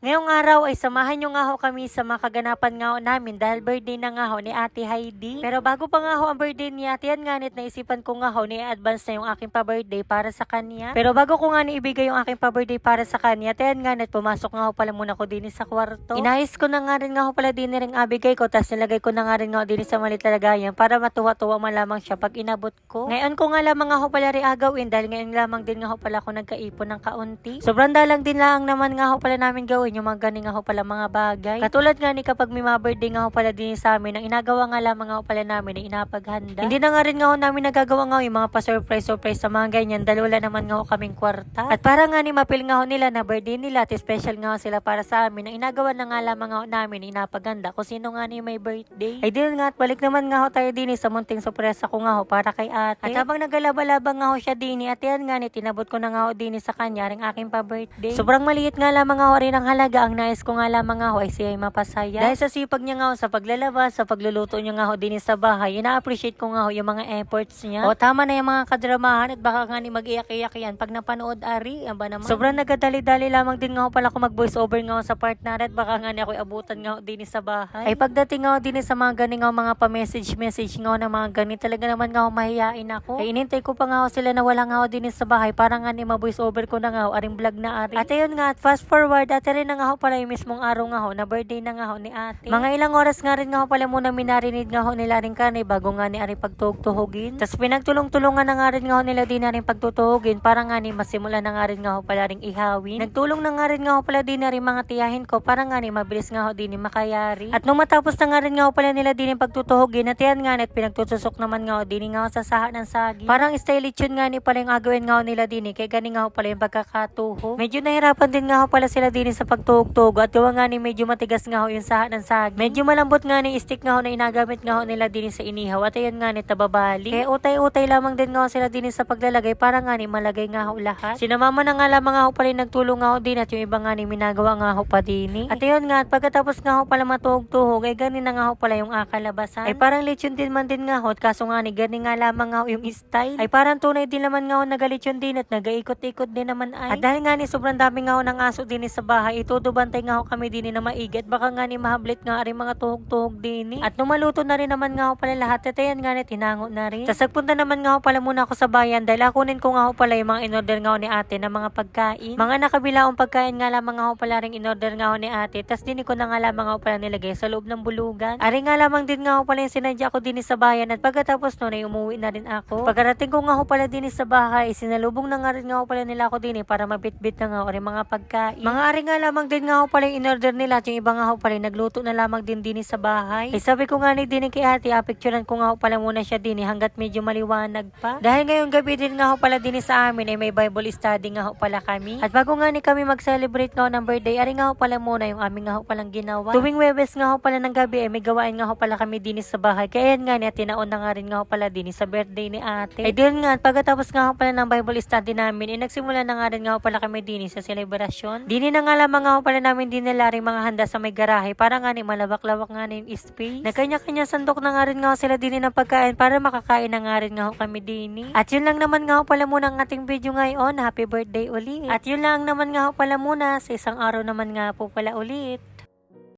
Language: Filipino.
Ngayong araw ay samahan nyo nga ho kami sa mga kaganapan nga ho namin dahil birthday na nga ho ni Ate Heidi. Pero bago pa nga ho ang birthday ni Ate, yan nga nit naisipan ko nga ho ni advance na yung aking pa-birthday para sa kanya. Pero bago ko nga ni ibigay yung aking pa-birthday para sa kanya, yan nga nit pumasok nga ho pala muna ko din sa kwarto. Inayos ko na nga rin nga ho pala din rin abigay ko, tapos nilagay ko na nga rin nga ho din sa malit lagayan para matuwa-tuwa man lamang siya pag inabot ko. Ngayon ko nga lamang nga ho pala rin agawin dahil ngayon lamang din nga ho pala ako nagkaipon ng kaunti. Sobrang dalang din lang naman nga ho pala namin gawin yung mga ganing nga ho pala mga bagay. Katulad nga ni kapag may mga birthday nga ho pala din sa amin, ang inagawa nga lamang nga ho pala namin ay inapaghanda. Hindi na nga rin nga ho namin nagagawa nga ho yung mga pa-surprise surprise sa mga ganyan dahil naman nga ho kaming kwarta. At para nga ni mapil nga ho nila na birthday nila at special nga ho sila para sa amin, ang inagawa na nga lamang nga ho namin inapaghanda kung sino nga ni may birthday. Ay din nga at balik naman nga ho tayo din eh, sa munting sorpresa ko nga ho para kay ate. At habang nagalaba-laba nga ho siya din eh, at yan nga ni tinabot ko na nga ho din eh sa kanya ring aking pa-birthday. Sobrang maliit nga lamang nga ho rin ang halaga. Ang nais ko nga lamang nga ho ay siya ay mapasaya. Dahil sa sipag niya nga ho sa paglalaba, sa pagluluto niya nga ho din eh sa bahay, ina-appreciate ko nga ho yung mga efforts niya. O tama na yung mga kadramahan at baka nga ni mag-iyak-iyak yan pag napanood ari. Ang ba naman? Sobrang nagadali-dali lamang din nga ho pala ko mag-voice over nga ho sa part na at baka nga ni ako abutan nga ho din eh sa bahay. Ay pagdating nga ho din eh sa mga ganing nga ho, mga pa-message-message nga ho na mga gani, talaga naman nga ho mahihain ako. Ay inintay ko pa nga ho sila na wala nga ho din eh sa bahay para nga ni ma-voice over ko na nga ho, aring vlog na ari. At ayun nga, at fast forward, at rin na nga ho pala yung mismong araw nga ho, na birthday na nga ho ni ate. Mga ilang oras nga rin nga ho pala muna minarinid nga ho nila rin kani bago nga ni ari pagtugtuhugin. Tapos pinagtulong-tulungan na nga rin nga ho nila din na rin pagtutuhugin para nga ni masimula na nga rin nga ho pala ring ihawin. Nagtulong na nga rin nga ho pala din na rin mga tiyahin ko para nga ni mabilis nga ho din makayari. At nung matapos na nga rin nga ho pala nila din yung pagtutuhugin, at yan nga net pinagtutusok naman nga ho din nga ho sa saha ng sagi. Parang style yun nga ni pala yung agawin nga ho nila din eh, kaya gani nga ho pala yung pagkakatuho. Medyo nahirapan din nga ho pala sila din sa pagtuhog-tugo at gawa nga ni medyo matigas nga ho yung saha ng sagi. Medyo malambot nga ni stick nga ho na inagamit nga ho nila din sa inihaw at ayan nga ni tababali. Kaya utay-utay lamang din nga ho sila din sa paglalagay para nga ni malagay nga ho lahat. Sinamama na nga lamang nga ho pala nagtulong nga ho din at yung iba nga ni minagawa nga ho pa din eh. At ayun nga at pagkatapos nga ho pala matuhog-tuhog ay gani na nga ho pala yung akalabasan. Ay parang lechon din man din nga ho at kaso nga ni gani nga lamang nga ho yung style. Ay parang tunay din naman nga ho nagalechon din at nagaikot-ikot din naman ay. At dahil nga ni sobrang dami nga ho ng aso din eh sa bahay, itutubantay nga ho kami din eh na maigat. Baka nga ni mahablit nga rin mga tuhog-tuhog din eh. At numaluto na rin naman nga ho pala lahat at ayan nga ni tinango na rin. Tapos nagpunta naman nga ho pala muna ako sa bayan dahil akunin ko nga ho pala yung mga inorder nga ho ni ate na mga pagkain. Mga nakabilaong pagkain nga lamang nga ho pala rin inorder nga ho ni ate. Tapos din ko na nga lamang nga ho pala nilagay sa loob ng bulugan. Ari nga lamang din nga ho pala yung sinadya ko din sa bayan at pagkatapos nun ay umuwi na rin ako. Pagkarating ko nga ho pala din sa bahay, sinalubong na nga rin nga ho pala nila ako din eh, para mabitbit na nga ho rin mga pagkain. Mga ari nga lamang din nga ho pala yung in-order nila at yung iba nga ho pala nagluto na lamang din din sa bahay. Eh sabi ko nga ni din kay ate, ah, picturean ko nga ho pala muna siya din eh, hanggat medyo maliwanag pa. Dahil ngayong gabi din nga ho pala din sa amin ay may Bible study nga ho pala kami. At bago nga ni kami mag-celebrate nga ho ng birthday, ari nga ho pala muna yung aming nga ho palang ginawa. Tuwing Webes nga ho pala ng gabi ay may gawain nga ho pala kami din sa bahay. Kaya yan nga ni tinaon na nga rin nga ho pala din sa birthday ni ate. Ay din nga, at pagkatapos nga ho pala ng Bible study namin, ay nagsimula na nga rin nga ho pala kami din sa celebration. Dini na nga lamang ho pala namin din nila rin mga handa sa may garahe para nga ni malawak-lawak nga ni space. Nagkanya-kanya sandok na nga rin nga sila din ng pagkain para makakain na nga rin nga kami din. At yun lang naman nga pala muna ang ating video ngayon. Happy birthday ulit. At yun lang naman nga pala muna sa isang araw naman nga po pala ulit.